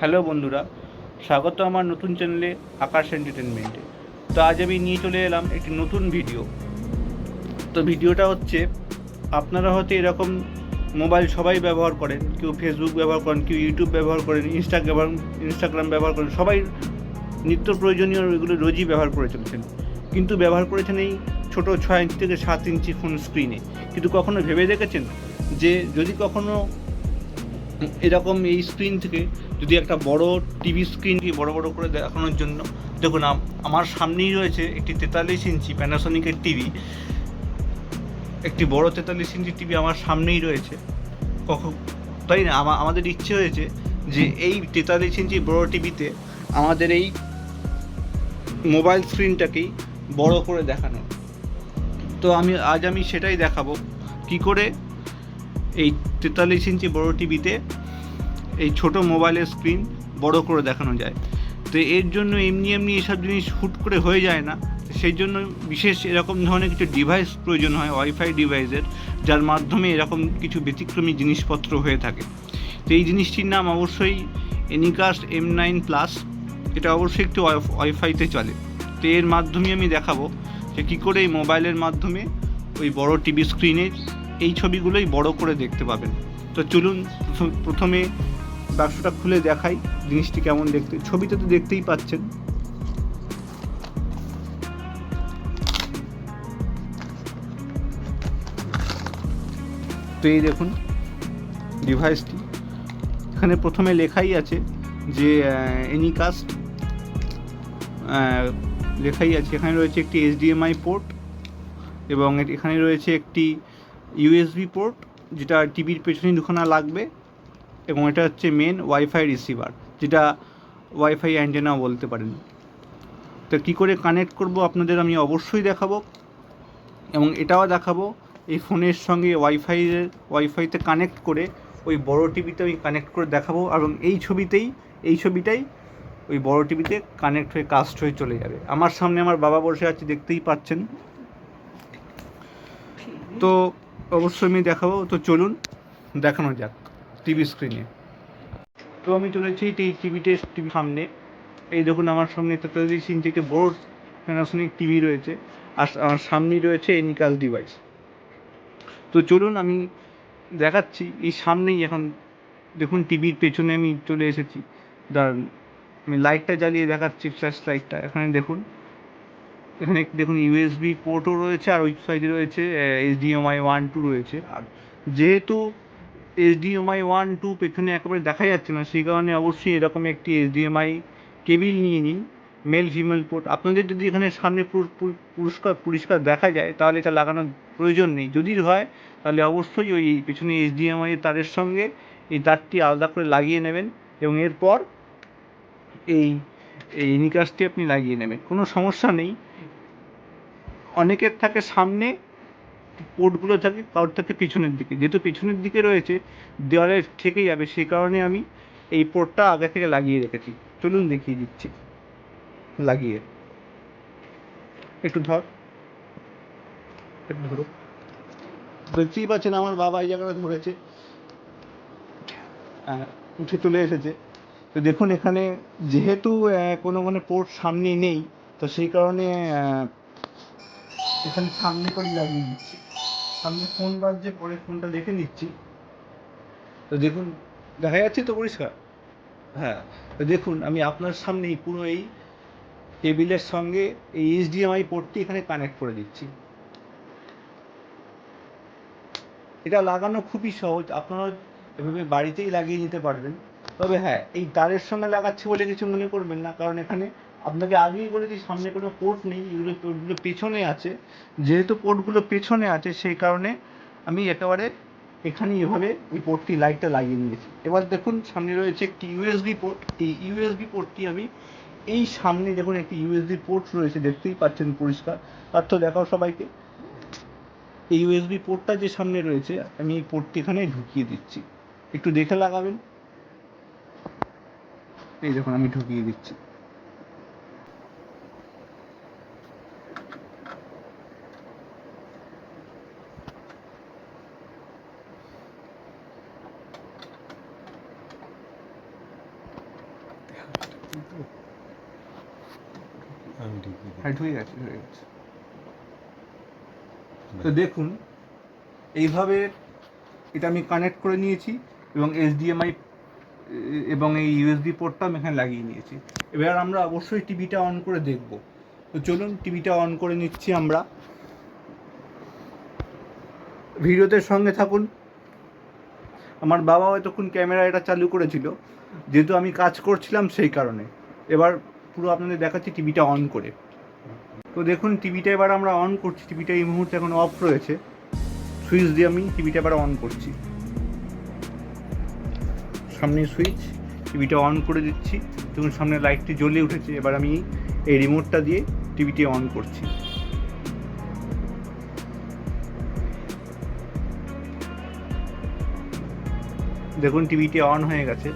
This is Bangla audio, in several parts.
হ্যালো বন্ধুরা, স্বাগত আমার নতুন চ্যানেলে আকাশ এন্টারটেনমেন্টে তো আজ আমি নিয়ে চলে এলাম একটি নতুন ভিডিও। তো ভিডিওটা হচ্ছে, আপনারা হয়তো এরকম মোবাইল সবাই ব্যবহার করেন, কেউ ফেসবুক ব্যবহার করেন, কেউ ইউটিউব ব্যবহার করেন ইনস্টাগ্রাম ইনস্টাগ্রাম ব্যবহার করেন, সবাই নিত্য প্রয়োজনীয় এগুলো রোজই ব্যবহার করে চলছেন। কিন্তু ব্যবহার করেছেন এই ছোটো ছয় ইঞ্চি থেকে সাত ইঞ্চি ফোন স্ক্রিনে কিন্তু কখনো ভেবে দেখেছেন যে যদি কখনো এরকম এই স্ক্রিন থেকে যদি একটা বড় টিভি স্ক্রিনকে বড় বড় করে দেখানোর জন্য, দেখুন আম- আমার সামনেই রয়েছে একটি তেতাল্লিশ ইঞ্চি প্যানাসোনিকের টিভি একটি বড় তেতাল্লিশ ইঞ্চি টিভি আমার সামনেই রয়েছে। কখন, তাই না? আমা- আমাদের ইচ্ছে হয়েছে যে এই তেতাল্লিশ ইঞ্চি বড় টিভিতে আমাদের এই মোবাইল স্ক্রিনটাকেই বড় করে দেখানো। তো আমি, আজ আমি সেটাই দেখাবো। কি করে এই তেতাল্লিশ ইঞ্চি বড় টিভিতে এই ছোট মোবাইলের স্ক্রিন বড় করে দেখানো যায়। তো এর জন্য এমনি এমনি এসব জিনিস হুট করে হয়ে যায় না। সেই জন্য বিশেষ এরকম ধরনের কিছু ডিভাইস প্রয়োজন হয় ওয়াইফাই ডিভাইসের যার মাধ্যমে এরকম কিছু ব্যতিক্রমী জিনিসপত্র হয়ে থাকে। তো এই জিনিসটির নাম অবশ্যই এনিকাস্ট এম নাইন প্লাস এটা অবশ্যই একটু ওয়াইফাইতে চলে। তো এর মাধ্যমে আমি দেখাবো যে কী করে এই মোবাইলের মাধ্যমে ওই বড় টিভি স্ক্রিনে এই ছবিগুলোই বড় করে দেখতে পাবেন। তো চলুন প্রথমে বাক্সটা খুলে দেখাই জিনিসটি কেমন দেখতে। ছবিতে তো দেখতেই পাচ্ছেন। তো এই দেখুন ডিভাইসটি এখানে প্রথমে লেখাই আছে যে এনিকাস্ট লেখাই আছে। এখানে রয়েছে একটি এইচডিএমআই পোর্ট এবং এখানে রয়েছে একটি ইউএসবি পোর্ট যেটা টিভির পেছনে দুখানা লাগবে। এবং এটা হচ্ছে মেন ওয়াইফাই রিসিভার যেটা ওয়াইফাই অ্যান্টেনা বলতে পারেন। তো কী করে কানেক্ট করব আপনাদের আমি অবশ্যই দেখাবো এবং এটাও দেখাবো। এই ফোনের সঙ্গে ওয়াইফাইয়ের ওয়াইফাইতে কানেক্ট করে ওই বড় টিভিতে আমি কানেক্ট করে দেখাবো এবং এই ছবিতেই, এই ছবিটাই ওই বড় টিভিতে কানেক্ট হয়ে কাস্ট হয়ে চলে যাবে। আমার সামনে আমার বাবা বসে আছে, দেখতেই পাচ্ছেন। তো অবশ্যই আমি দেখাবো। তো চলুন, দেখানো যাক। টিভি স্ক্রিনে। তো আমি চলেছি এই টিভিতে টিভি সামনে। এই দেখুন আমার সামনে তেতাল্লিশ একটি বড় প্যানাসোনিক টিভি রয়েছে আর আমার সামনেই রয়েছে এনিকাল ডিভাইস তো চলুন আমি দেখাচ্ছি, এই সামনেই এখন দেখুন টিভির পেছনে আমি চলে এসেছি। দাঁড়ান, আমি লাইটটা জ্বালিয়ে দেখাচ্ছি ফ্ল্যাশ লাইটটা এখানে দেখুন এখানে দেখুন ইউএসবি পোর্টও রয়েছে আর ওই সাইডে রয়েছে এইচডিএমআই ওয়ান টু রয়েছে। আর যেহেতু এইচডিএমআই ওয়ান, টু পেছনে একেবারে দেখা যাচ্ছে না। সেই কারণে অবশ্যই এরকম একটি এইচডিএমআই কেবিল নিয়ে নিন, মেল, ফিমেল পোর্ট। আপনাদের যদি এখানে সামনে পুর- পুর- পুরস্কার, পরিষ্কার দেখা যায়, তাহলে এটা লাগানোর প্রয়োজন নেই। যদি হয়, তাহলে অবশ্যই ওই পেছনে এইচডিএমআই তারের সঙ্গে এই তারটি আলাদা করে লাগিয়ে নেবেন এবং এরপর এই এই নিকাশটি আপনি লাগিয়ে নেবেন। কোনো সমস্যা নেই। অনেকের থাকে সামনে পোর্টগুলো থাকে কারোর থাকে পিছনের দিকে। যেহেতু পিছনের দিকে রয়েছে দেওয়ালে থেকে যাবে সেই কারণে আমি এই পোর্টটা আগে থেকে লাগিয়ে রেখেছি। চলুন দেখিয়ে দিচ্ছি। লাগিয়ে। একটু ধর। একটু ধরো। দেখতেই পাচ্ছেন আমার বাবা এই জায়গাটা ধরেছে। আহ, উঠে চলে এসেছে। তো দেখুন এখানে যেহেতু কোনো কোনো পোর্ট সামনে নেই তো সেই কারণে এখানে সামনে করে লাগিয়ে দিচ্ছি সামনে ফোন বাজছে, পরে ফোনটা দেখে নিচ্ছি। তো দেখুন, দেখা যাচ্ছে তো পরিষ্কার। হ্যাঁ তো দেখুন, আমি আপনার সামনেই পুরো এই টেবিলের সঙ্গে এই এইচডিএমআই পোর্টটি এখানে কানেক্ট করে দিচ্ছি। এটা লাগানো খুবই সহজ। আপনারা এভাবে বাড়িতেই লাগিয়ে নিতে পারবেন। তবে হ্যাঁ এই তারের সঙ্গে লাগাচ্ছি বলে কিছু মনে করবেন না, কারণ এখানে আপনাকে আগেই বলেছি সামনে কোনো পোর্ট নেই, এগুলো পোর্টগুলো পেছনে আছে। যেহেতু পোর্টগুলো পেছনে আছে, সেই কারণে আমি একেবারে এখানেই এভাবে এই পোর্টটি লাইটটা লাগিয়ে নিয়েছি। এবার দেখুন, সামনে রয়েছে একটি ইউএসবি পোর্ট এই ইউএসবি পোর্টটি আমি, এই সামনে দেখুন একটি ইউএসবি পোর্ট রয়েছে, দেখতেই পাচ্ছেন পরিষ্কার। তার তো দেখাও সবাইকে। এই ইউএসবি পোর্টটা যে সামনে রয়েছে, আমি এই পোর্টটি এখানে ঢুকিয়ে দিচ্ছি। একটু দেখে লাগাবেন। এই দেখুন, আমি ঢুকিয়ে দিচ্ছি। হ্যাঁ ঢুকে গেছে ঢুকে গেছে। তো দেখুন এইভাবে এটা আমি কানেক্ট করে নিয়েছি এবং এইচডিএমআই এবং এই ইউএসবি পোর্টটা আমি এখানে লাগিয়ে নিয়েছি। এবার আমরা অবশ্যই টিভিটা অন করে দেখব। তো চলুন টিভিটা অন করে নিচ্ছি আমরা। ভিডিওতে সঙ্গে থাকুন। আমার বাবা এতক্ষণ ক্যামেরা এটা চালু করেছিল যেহেতু আমি কাজ করছিলাম সেই কারণে। এবার পুরো আপনাদের দেখাচ্ছি টিভিটা অন করে। তো দেখুন টিভিটা এবার আমরা অন করছি। টিভিটা এই মুহূর্তে এখন অফ রয়েছে। সুইচ দিয়ে আমি টিভিটা এবার অন করছি। সামনে সুইচ টিভিটা অন করে দিচ্ছি। দেখুন, সামনে লাইটটি জ্বলে উঠেছে। এবার আমি এই রিমোটটা দিয়ে টিভিটি অন করছি। দেখুন টিভিটি অন হয়ে গেছে।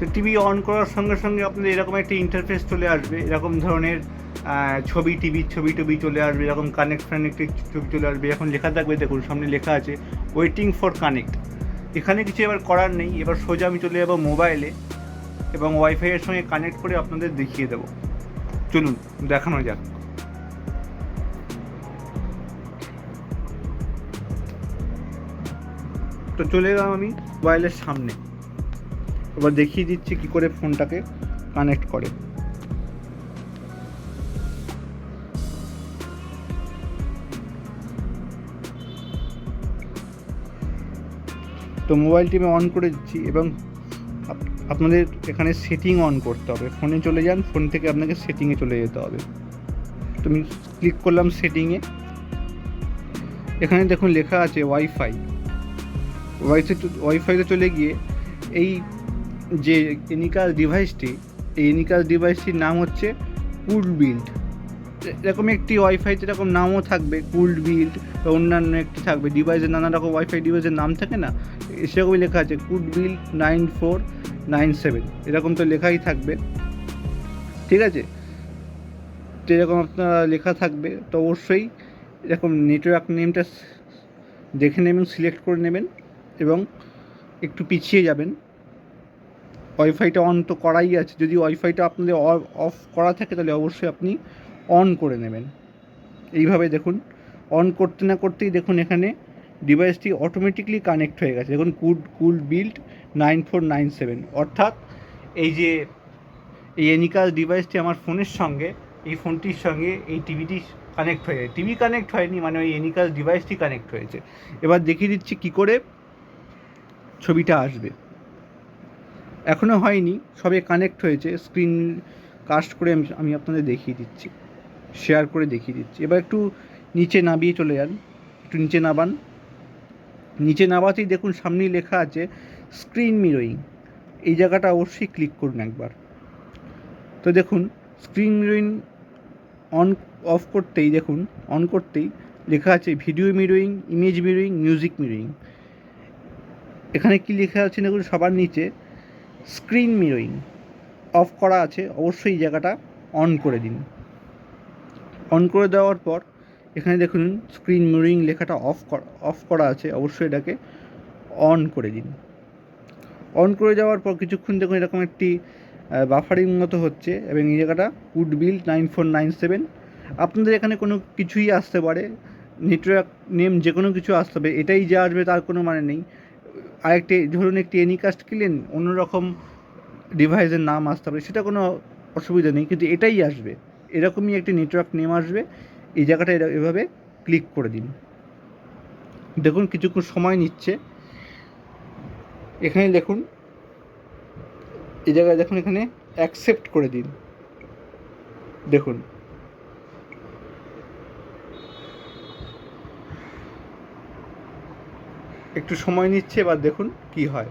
তো টিভি অন করার সঙ্গে সঙ্গে আপনাদের এরকম একটা ইন্টারফেস চলে আসবে। এরকম ধরনের ছবি টিভির ছবি টবি চলে আসবে, এরকম কানেক্ট ফানেক্টেড ছবি চলে আসবে। এখন লেখা থাকবে, দেখুন, সামনে লেখা আছে ওয়েটিং ফর কানেক্ট এখানে কিছু এবার করার নেই, এবার সোজা আমি চলে যাব মোবাইলে এবং ওয়াইফাইয়ের সঙ্গে কানেক্ট করে আপনাদের দেখিয়ে দেবো। চলুন, দেখানো যাক। তো চলে গেলাম আমি মোবাইলের সামনে। এবার দেখিয়ে দিচ্ছি কি করে ফোনটাকে কানেক্ট করে। তো মোবাইলটি আমি অন করে দিচ্ছি এবং আপ- আপনাদের এখানে সেটিং অন করতে হবে। ফোনে চলে যান ফোন থেকে আপনাকে সেটিংয়ে চলে যেতে হবে। তো আমি ক্লিক করলাম সেটিংয়ে এখানে দেখুন লেখা আছে ওয়াইফাই ওয়াইফাই ওয়াইফাইতে চলে গিয়ে এই যে এনিকাল ডিভাইসটি এই এনিকাল ডিভাইসটির নাম হচ্ছে কুল বিল্ড এরকম একটি ওয়াইফাইতে এরকম নামও থাকবে কুল বিল্ড বা অন্যান্য একটি থাকবে। ডিভাইসের নানা রকম ওয়াইফাই ডিভাইসের নাম থাকে না, সেরকমই লেখা আছে could build nine four nine seven এরকম তো লেখাই থাকবে। ঠিক আছে? তো এরকম আপনার লেখা থাকবে, তো অবশ্যই এরকম নেটওয়ার্ক নেমটা দেখে নেবেন সিলেক্ট করে নেবেন এবং একটু পিছিয়ে যাবেন। ওয়াইফাইটা অন তো করাই আছে। যদি ওয়াইফাইটা আপনাদের অফ করা থাকে, তাহলে অবশ্যই আপনি অন করে নেবেন। এইভাবে দেখুন অন করতে না করতেই দেখুন এখানে ডিভাইসটি অটোমেটিকলি কানেক্ট হয়ে গেছে। দেখুন কুড কুল build nine four nine seven অর্থাৎ এই যে, এই এনিকাল ডিভাইসটি আমার ফোনের সঙ্গে, এই ফোনটির সঙ্গে এই টিভিটি কানেক্ট হয়ে যায়। টিভি কানেক্ট হয়নি মানে ওই এনিকাল ডিভাইসটি কানেক্ট হয়েছে। এবার দেখিয়ে দিচ্ছি কী করে ছবিটা আসবে। এখনও হয়নি, সবে কানেক্ট হয়েছে স্ক্রিন কাস্ট করে আমি আমি আপনাদের দেখিয়ে দিচ্ছি শেয়ার করে দেখিয়ে দিচ্ছি। এবার একটু নিচে নামিয়ে চলে যান, একটু নিচে নাবান নিচে নাবাতেই দেখুন সামনেই লেখা আছে স্ক্রিন মিরোয়িং এই জায়গাটা অবশ্যই ক্লিক করুন একবার। তো দেখুন স্ক্রিন মিরোয়িং অন অফ করতেই, দেখুন অন করতেই লেখা আছে video mirroring image mirroring music mirroring এখানে কি লেখা আছে, দেখুন, সবার নিচে স্ক্রিন মিরোয়িং। অফ করা আছে, অবশ্যই জায়গাটা অন করে দিন। অন করে দেওয়ার পর, এখানে দেখুন, স্ক্রিন মিররিং লেখাটা অফ অফ করা আছে, অবশ্যই এটাকে অন করে দিন। অন করে যাওয়ার পর কিছুক্ষণ দেখুন, এরকম একটি বাফারিং মতো হচ্ছে এবং এই জায়গাটা would build nine four nine seven আপনাদের এখানে কোনো কিছুই আসতে পারে নেটওয়ার্ক নেম যে কোনো কিছু আসতে হবে এটাই যে আসবে তার কোনো মানে নেই। আরেকটি ধরুন একটি এনিকাস্ট কিনলেন, অন্যরকম ডিভাইসের নাম আসতে পারে, সেটা কোনো অসুবিধা নেই, কিন্তু এটাই আসবে। এরকমই একটি নেটওয়ার্ক নেম আসবে, এই জায়গাটা এভাবে ক্লিক করে দিন। দেখুন কিছুক্ষণ সময় নিচ্ছে। এখানে দেখুন, এই জায়গায় দেখুন এখানে অ্যাকসেপ্ট করে দিন। দেখুন। একটু সময় নিচ্ছে এবার দেখুন কি হয়।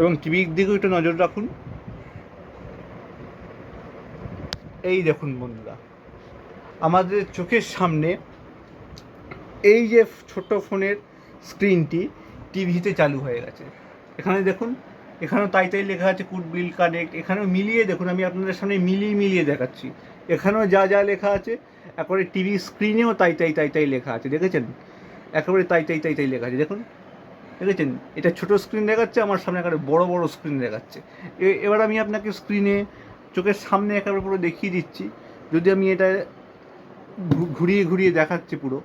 এবং টিভির দিকেও একটু নজর রাখুন। এই দেখুন বন্ধুরা, আমাদের চোখের সামনে এই যে ছোট ফোনের স্ক্রিনটি টিভিতে চালু হয়ে গেছে। এখানে দেখুন এখানেও তাই তাই লেখা আছে কুড বিল কানেক্ট এখানেও মিলিয়ে দেখুন, আমি আপনাদের সামনে মিলিয়ে মিলিয়ে দেখাচ্ছি। এখানেও যা যা লেখা আছে, একবারে টিভি স্ক্রিনেও তাই তাই তাই তাই লেখা আছে, দেখেছেন? একেবারে তাই তাই তাই তাই লেখা আছে, দেখুন। দেখেছেন? এটা ছোট স্ক্রিন দেখাচ্ছে, আমার সামনে একেবারে বড় বড় স্ক্রিন দেখাচ্ছে। এ- এবার আমি আপনাকে স্ক্রিনে চোখের সামনে একেবারে পুরো দেখিয়ে দিচ্ছি। যদি আমি এটা ঘুরিয়ে ঘুরিয়ে দেখাচ্ছি পুরো,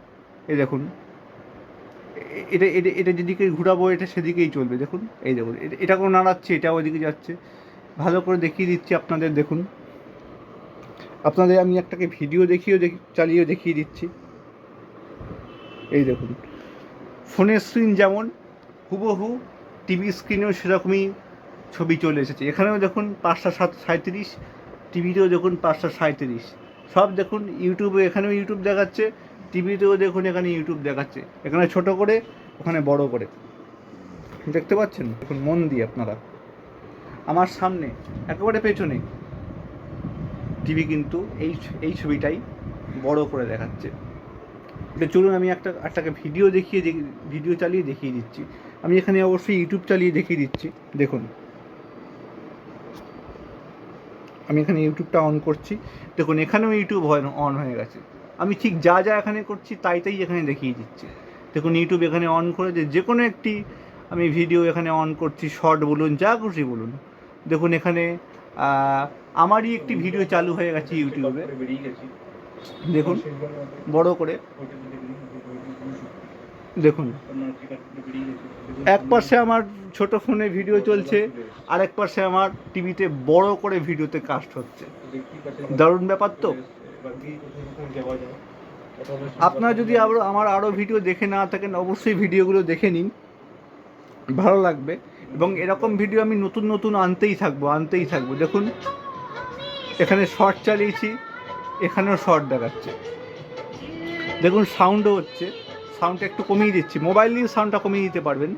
এই দেখুন। এ- এটা এটা এটা যেদিকে ঘুরাবো, এটা সেদিকেই চলবে, দেখুন। এই দেখুন, এটা- কোনো নাড়াচ্ছে এটা ওইদিকে যাচ্ছে। ভালো করে দেখিয়ে দিচ্ছি আপনাদের, দেখুন। আপনাদের আমি একটাকে ভিডিও দেখিয়েও দেখি, চালিয়েও দেখিয়ে দিচ্ছি। এই দেখুন, ফোনের স্ক্রিন যেমন, হুবহু টিভি স্ক্রিনেও সেরকমই ছবি চলে এসেছে। এখানেও দেখুন পাঁচটা সাত সাঁত্রিশ টিভিতেও দেখুন পাঁচটা সাঁত্রিশ সব দেখুন ইউটিউবে এখানেও ইউটিউব দেখাচ্ছে। টিভিতেও দেখুন এখানে ইউটিউব দেখাচ্ছে। এখানে ছোট করে, ওখানে বড় করে। দেখতে পাচ্ছেন? দেখুন, মন দিয়ে আপনারা। আমার সামনে, একেবারে পেছনে টিভি কিন্তু এই এই ছবিটাই বড় করে দেখাচ্ছে। চলুন, আমি একটা, একটাকে ভিডিও দেখিয়ে দেখি- ভিডিও চালিয়ে দেখিয়ে দিচ্ছি। আমি এখানে অবশ্যই ইউটিউব চালিয়ে দেখিয়ে দিচ্ছি। দেখুন। আমি এখানে ইউটিউবটা অন করছি। দেখুন, এখানেও ইউটিউব অন হয়ে গেছে। আমি ঠিক যা যা এখানে করছি তাই তাই এখানে দেখিয়ে দিচ্ছি। দেখুন ইউটিউব এখানে অন করে যে যে কোনো একটি আমি ভিডিও এখানে অন করছি শর্ট বলুন, যা খুশি বলুন। দেখুন, এখানে আমারই একটি ভিডিও চালু হয়ে গেছে ইউটিউবে দেখুন, বড় করে। দেখুন, এক পাশে আমার ছোট ফোনে ভিডিও চলছে, আরেক পাশে আমার টিভিতে বড় করে ভিডিওতে কাস্ট হচ্ছে। দারুণ ব্যাপার তো? আপনারা যদি আরও আমার আরও ভিডিও দেখে না থাকেন, অবশ্যই ভিডিওগুলো দেখে নিন। ভালো লাগবে। এবং এরকম ভিডিও আমি নতুন নতুন আনতেই থাকব আনতেই থাকব। দেখুন, এখানে শর্ট চালিয়েছি, এখানেও শর্ট দেখাচ্ছে। দেখুন সাউন্ডও হচ্ছে। সাউন্ডটা একটু কমিয়ে দিচ্ছি। মোবাইল দিয়ে সাউন্ডটা কমিয়ে দিতে পারবেন।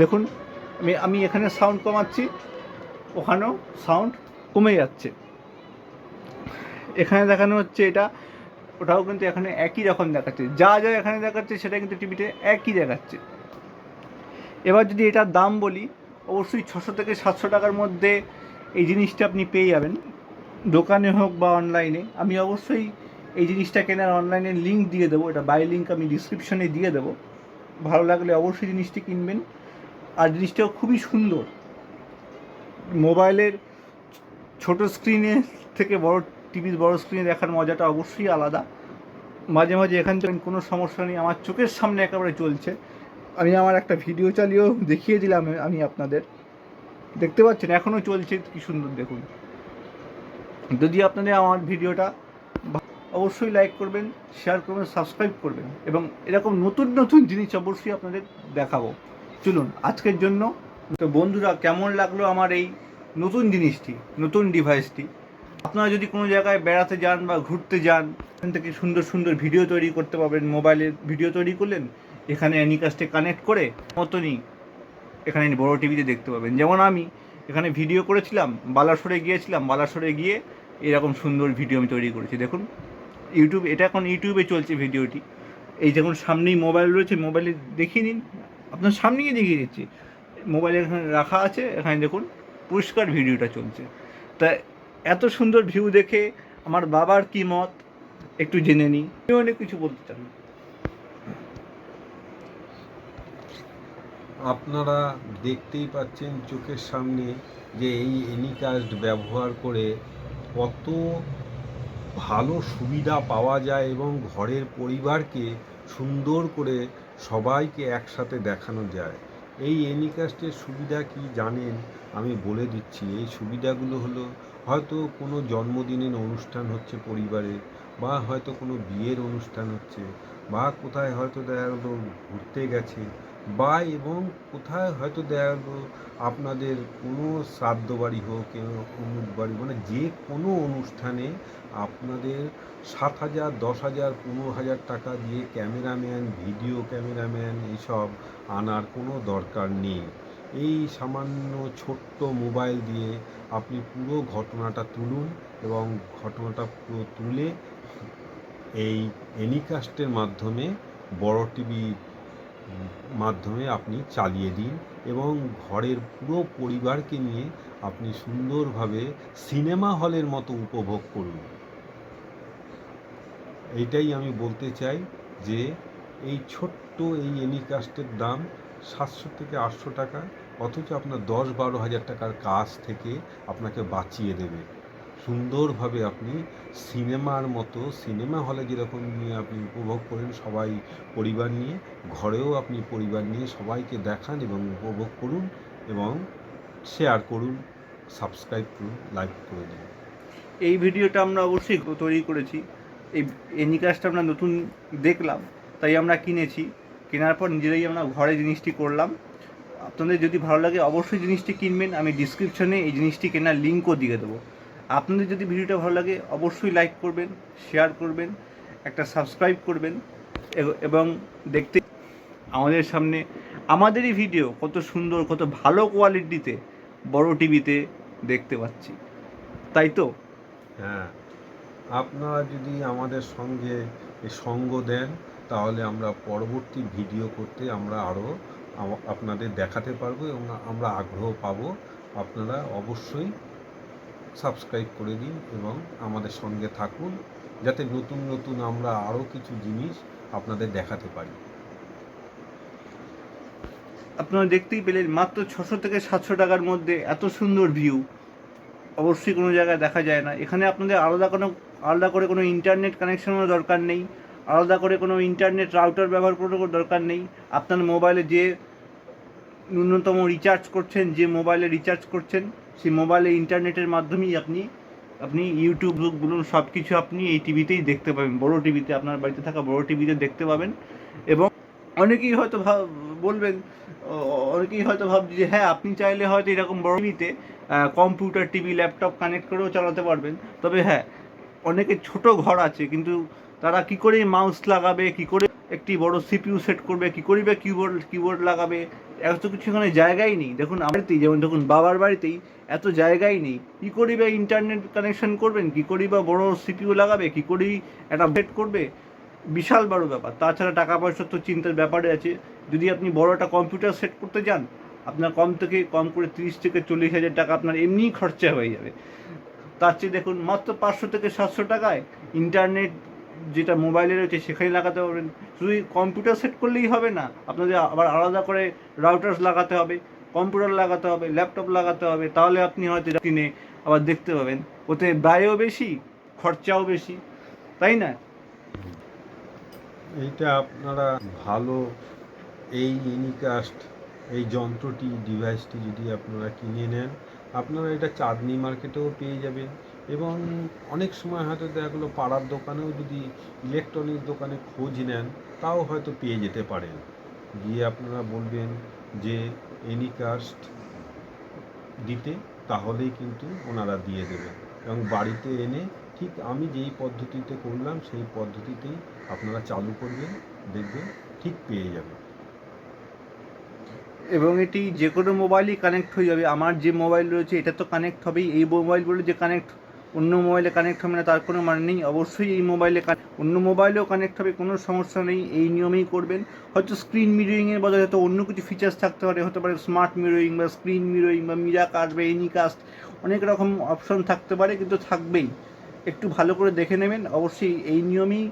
দেখুন, আমি আমি এখানে সাউন্ড কমাচ্ছি, ওখানেও সাউন্ড কমে যাচ্ছে। এখানে দেখানো হচ্ছে এটা, ওটাও কিন্তু এখানে একই রকম দেখাচ্ছে। যা যা এখানে দেখাচ্ছে, সেটা কিন্তু টিভিতে একই দেখাচ্ছে। এবার যদি এটার দাম বলি, অবশ্যই ছশো থেকে সাতশো টাকার মধ্যে এই জিনিসটা আপনি পেয়ে যাবেন। দোকানে হোক বা অনলাইনে আমি অবশ্যই এই জিনিসটা কেনার অনলাইনে লিঙ্ক দিয়ে দেবো, এটা বাই লিঙ্ক আমি ডিসক্রিপশনে দিয়ে দেবো। ভালো লাগলে অবশ্যই জিনিসটি কিনবেন। আর জিনিসটাও খুবই সুন্দর। মোবাইলের ছোট স্ক্রিনের থেকে বড় টিভির বড় স্ক্রিনে দেখার মজাটা অবশ্যই আলাদা। মাঝে মাঝে এখান থেকে কোনো সমস্যা নেই, আমার চোখের সামনে একেবারে চলছে। আমি আমার একটা ভিডিও চালিয়েও দেখিয়ে দিলাম আমি আপনাদের। দেখতে পাচ্ছেন এখনও চলছে, কি সুন্দর দেখুন। যদি আপনাদের আমার ভিডিওটা অবশ্যই লাইক করবেন শেয়ার করবেন সাবস্ক্রাইব করবেন এবং এরকম নতুন নতুন জিনিস অবশ্যই আপনাদের দেখাবো। চলুন, আজকের জন্য তো বন্ধুরা, কেমন লাগল আমার এই নতুন জিনিসটি, নতুন ডিভাইসটি আপনারা যদি কোনো জায়গায় বেড়াতে যান বা ঘুরতে যান, এখান থেকে সুন্দর সুন্দর ভিডিও তৈরি করতে পারবেন মোবাইলে ভিডিও তৈরি করলেন, এখানে অ্যানিকাস্টে কানেক্ট করে মতনই এখানে বড় টিভিতে দেখতে পাবেন। যেমন আমি এখানে ভিডিও করেছিলাম, বালাসরে গিয়েছিলাম, বালাসরে গিয়ে এরকম সুন্দর ভিডিও আমি তৈরি করেছি। দেখুন ইউটিউব এটা এখন ইউটিউবে চলছে ভিডিওটি এই যখন সামনেই মোবাইল রয়েছে মোবাইলে দেখিয়ে নিন। আপনার সামনেই দেখিয়ে দিচ্ছি। মোবাইল এখানে রাখা আছে, এখানে দেখুন, পরিষ্কার ভিডিওটা চলছে। তা এত সুন্দর ভিউ দেখে আমার বাবার কি মত, একটু জেনে নিই। আপনি অনেক কিছু বলতে চান। আপনারা দেখতেই পাচ্ছেন চোখের সামনে যে এই এনিকাস্ট ব্যবহার করে কত ভালো সুবিধা পাওয়া যায় এবং ঘরের পরিবারকে সুন্দর করে সবাইকে একসাথে দেখানো যায়। এই এনিকাস্টের সুবিধা কি জানেন? আমি বলে দিচ্ছি। এই সুবিধাগুলো হলো হয়তো কোনো জন্মদিনের অনুষ্ঠান হচ্ছে পরিবারে, বা হয়তো কোনো বিয়ের অনুষ্ঠান হচ্ছে, বা কোথায় হয়তো দেখা গেলো ঘুরতে গেছে, বা এবং কোথায় হয়তো দেখা গেলো আপনাদের কোনো শ্রাদ্ধ বাড়ি হোক অমুক বাড়ি মানে যে কোনো অনুষ্ঠানে আপনাদের সাত হাজার, দশ হাজার, পনেরো হাজার টাকা দিয়ে ক্যামেরাম্যান, ভিডিও ক্যামেরাম্যান এইসব আনার কোনো দরকার নেই। এই সামান্য ছোট্ট মোবাইল দিয়ে আপনি পুরো ঘটনাটা তুলুন এবং ঘটনাটা পুরো তুলে এই এনিকাস্টের মাধ্যমে, বড় টিভি মাধ্যমে আপনি চালিয়ে দিন এবং ঘরের পুরো পরিবারকে নিয়ে আপনি সুন্দরভাবে সিনেমা হলের মতো উপভোগ করুন। এইটাই আমি বলতে চাই যে, এই ছোট্ট এই এনিকাস্টের দাম সাতশো থেকে আটশো টাকা অথচ আপনার দশ বারো হাজার টাকার কাজ থেকে আপনাকে বাঁচিয়ে দেবে। সুন্দরভাবে আপনি সিনেমার মতো, সিনেমা হলে যেরকম নিয়ে আপনি উপভোগ করেন সবাই পরিবার নিয়ে, ঘরেও আপনি পরিবার নিয়ে সবাইকে দেখান এবং উপভোগ করুন এবং শেয়ার করুন সাবস্ক্রাইব করুন লাইক করে দিন। এই ভিডিওটা আমরা অবশ্যই তৈরি করেছি। এই এনিকাস্টটা আমরা নতুন দেখলাম, তাই আমরা কিনেছি। কেনার পর নিজেরাই আমরা ঘরে জিনিসটি করলাম। আপনাদের যদি ভালো লাগে অবশ্যই জিনিসটি কিনবেন। আমি ডিসক্রিপশনে এই জিনিসটি কেনার লিঙ্কও দিয়ে দেবো। আপনাদের যদি ভিডিওটা ভালো লাগে, অবশ্যই লাইক করবেন শেয়ার করবেন, একটা সাবস্ক্রাইব করবেন এবং দেখতে আমাদের সামনে আমাদেরই ভিডিও কত সুন্দর, কত ভালো কোয়ালিটিতে বড় টিভিতে দেখতে পাচ্ছি। তাই তো? হ্যাঁ আপনারা যদি আমাদের সঙ্গে সঙ্গ দেন, তাহলে আমরা পরবর্তী ভিডিও করতে আমরা আরও আপনাদের দেখাতে পারব এবং আমরা আগ্রহ পাব। আপনারা অবশ্যই সাবস্ক্রাইব করে দিন এবং আমাদের সঙ্গে থাকুন, যাতে নতুন নতুন আমরা আরও কিছু জিনিস আপনাদের দেখাতে পারি। আপনারা দেখতেই পেলেন, মাত্র ছশো থেকে সাতশো টাকার মধ্যে এত সুন্দর ভিউ। অবশ্যই কোনো জায়গায় দেখা যায় না। এখানে আপনাদের আলাদা কোনো, আলাদা করে কোনো ইন্টারনেট কানেকশনের দরকার নেই। আলাদা করে কোনো ইন্টারনেট রাউটার ব্যবহার করার দরকার নেই। আপনার মোবাইলে যে ন্যূনতম রিচার্জ করছেন, যে মোবাইলে রিচার্জ করছেন, সেই মোবাইলে ইন্টারনেটের মাধ্যমেই আপনি আপনি ইউটিউব বলুন সব কিছু আপনি এই টিভিতেই দেখতে পাবেন। বড় টিভিতে আপনার বাড়িতে থাকা বড় টিভিতে দেখতে পাবেন। এবং অনেকেই হয়তো ভাব, বলবেন অনেকেই হয়তো ভাবছে যে হ্যাঁ আপনি চাইলে হয়তো এরকম বড় টিভিতে কম্পিউটার টিভি ল্যাপটপ কানেক্ট করেও চালাতে পারবেন। তবে হ্যাঁ অনেকের ছোট ঘর আছে, কিন্তু তারা কি করে মাউস লাগাবে, কি করে একটি বড় সিপিউ সেট করবে, কি করিবে কিবোর্ড কিবোর্ড লাগাবে, এত কিছু এখানে জায়গাই নেই। দেখুন, আমার বাড়িতেই, যেমন দেখুন, বাবার বাড়িতেই এত জায়গাই নেই। কি করিবে ইন্টারনেট কানেকশন করবেন, কি করি বা বড় সিপিউ লাগাবে, কি করি একটা সেট করবে? বিশাল বড় ব্যাপার। তাছাড়া টাকা পয়সার তো চিন্তার ব্যাপারে আছে। যদি আপনি বড় একটা কম্পিউটার সেট করতে যান, আপনার কম থেকে কম করে তিরিশ থেকে চল্লিশ হাজার টাকা আপনার এমনিই খরচা হয়ে যাবে। তার চেয়ে দেখুন, মাত্র পাঁচশো থেকে সাতশো টাকায় ইন্টারনেট যেটা মোবাইলে রয়েছে, সেখানে লাগাতে পারবেন। শুধু কম্পিউটার সেট করলেই হবে না, আপনাদের আবার আলাদা করে রাউটার্স লাগাতে হবে কম্পিউটার লাগাতে হবে ল্যাপটপ লাগাতে হবে, তাহলে আপনি হয়তো কিনে আবার দেখতে পাবেন। ওতে ব্যয়ও বেশি, খরচাও বেশি, তাই না? এইটা আপনারা ভালো এই এনিকাস্ট এই যন্ত্রটি ডিভাইসটি যদি আপনারা কিনে নেন আপনারা এটা চাঁদনি মার্কেটেও পেয়ে যাবেন। এবং অনেক সময় হয়তো দেখা গেলো পাড়ার দোকানেও যদি ইলেকট্রনিক্স দোকানে খোঁজ নেন, তাও হয়তো পেয়ে যেতে পারেন। গিয়ে আপনারা বলবেন যে এনিকাস্ট দিতে, তাহলেই কিন্তু ওনারা দিয়ে দেবেন। এবং বাড়িতে এনে ঠিক আমি যেই পদ্ধতিতে করলাম, সেই পদ্ধতিতেই আপনারা চালু করবেন, দেখবেন ঠিক পেয়ে যাবেন। এবং এটি যে কোনো মোবাইলই কানেক্ট হয়ে যাবে। আমার যে মোবাইল রয়েছে, এটা তো কানেক্ট হবেই। এই মোবাইলগুলো যে কানেক্ট অন্য মোবাইলে কানেক্ট হবে না, তার কোনো মানে নেই। অবশ্যই এই মোবাইলে অন্য মোবাইলেও কানেক্ট হবে, কোনো সমস্যা নেই। এই নিয়মেই করবেন। হয়তো স্ক্রিন মিররিংয়ের বদলে হয়তো অন্য কিছু ফিচার্স থাকতে পারে। হতে পারে স্মার্ট মিরোয়িং বা স্ক্রিন মিরোয়িং বা মিরা কাস্ট বা এনি কাস্ট অনেক রকম অপশন থাকতে পারে, কিন্তু থাকবেই। একটু ভালো করে দেখে নেবেন। অবশ্যই এই নিয়মেই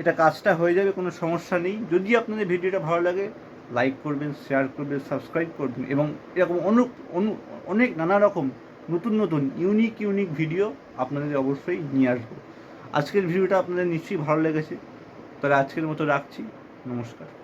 এটা কাজটা হয়ে যাবে, কোনো সমস্যা নেই। যদি আপনাদের ভিডিওটা ভালো লাগে লাইক করবেন শেয়ার করবেন সাবস্ক্রাইব করবেন এবং এরকম অনু অনু, অনেক নানা রকম নতুন নতুন ইউনিক ইউনিক ভিডিও আপনাদের অবশ্যই নিয়ে আসব। আজকের ভিডিওটা আপনাদের নিশ্চয়ই ভালো লেগেছে। তাহলে আজকের মতো রাখছি। নমস্কার।